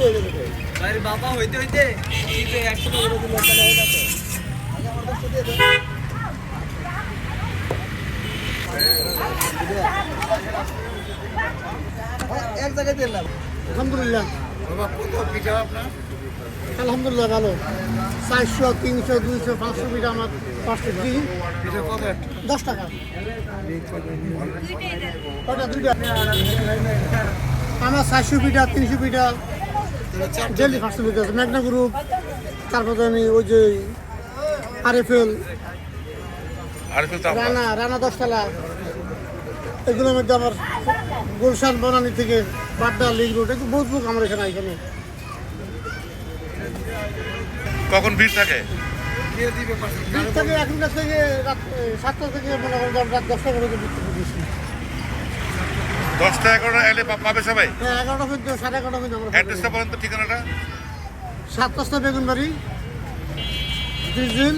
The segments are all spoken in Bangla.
হয়ে যাবে ভাই বাবা হইতে হইতে 100 টাকা এক জায়গায় দিয়ে আলহামদুলিল্লাহ। বাবা কত পিঠা আপনার? আলহামদুলিল্লাহ ভালো। চারশো তিনশো দুইশো পাঁচশো মিটার আমার পাঁচশো দিই পিঠা কত? একটা দশ টাকা। কটা দুইটা। আমার চারশো পিঠা তিনশো পিঠা ডেলি পাঁচশো পিঠা আছে। গ্রুপ তারপরে আমি ওই যে আরএফএল আর ফেলতে রানা রানা দশতলা। এগুলোর মধ্যে আমার গুলশান বনানি থেকে বাড্ডা লিগ রোড একটু বহুত বুক আমার এখানে এখানে কখন ভিড় থাকে? বিশ থেকে এখনকার থেকে রাত সাতটা থেকে মনে করেন রাত দশটা পর্যন্ত বিক্রি করতেছি দশটা এগারোটা এলে পাবে সবাই? হ্যাঁ এগারোটা পর্যন্ত সাড়ে এগারোটা পর্যন্ত আমরা অ্যাড্রেসটা বলেন তো ঠিকানাটা। সাত পাঁচটা বেগুন বাড়ি ডিজিল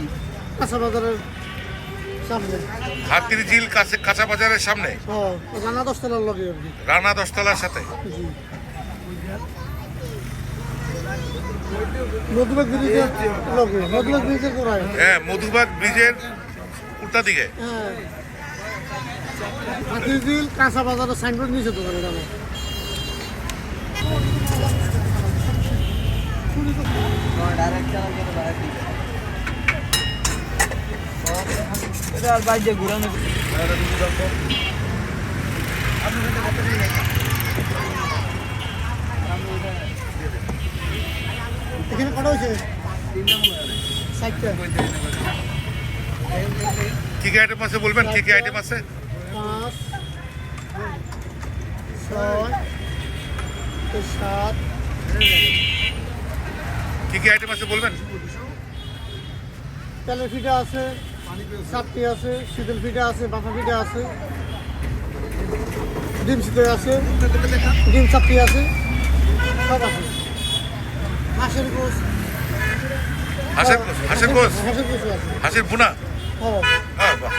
কাঁচা বাজারের সামনে। হাতির ঝিল কাছে কাঁচা বাজারের সামনে? ও রানা দশতলার লগে আর কি। রানা দশতলার সাথে? জি। মধুবাগ ব্রিজের লগে মধুবাগ ব্রিজের কোনায়। হ্যাঁ মধুবাগ ব্রিজের উল্টা দিকে। হ্যাঁ। হাতির দিল কাঁচা বাজারের সাইনবোর্ড নিচে দোকানে ডাইরেক্ট চালান করে এটা আর বাইরে ঘুরানো। এখানে কটা হয়েছে? কি কি আইটেম আছে বলবেন? কি কি আইটেম আছে? পাঁচ ছয় সাত। কি কি আইটেম আছে বলবেন? তেলের ফিটা আছে। সাপটি আছে শীতল ফিটা আছে বাফা ফিটা আছে ডিম শীতল আছে ডিম চাপটি আছে সব আছে। হাঁসের গোস হাঁসের হাঁসের গোস হাঁসের গোস আছে। হাঁসের বুনা হ্যাঁ। বাহ।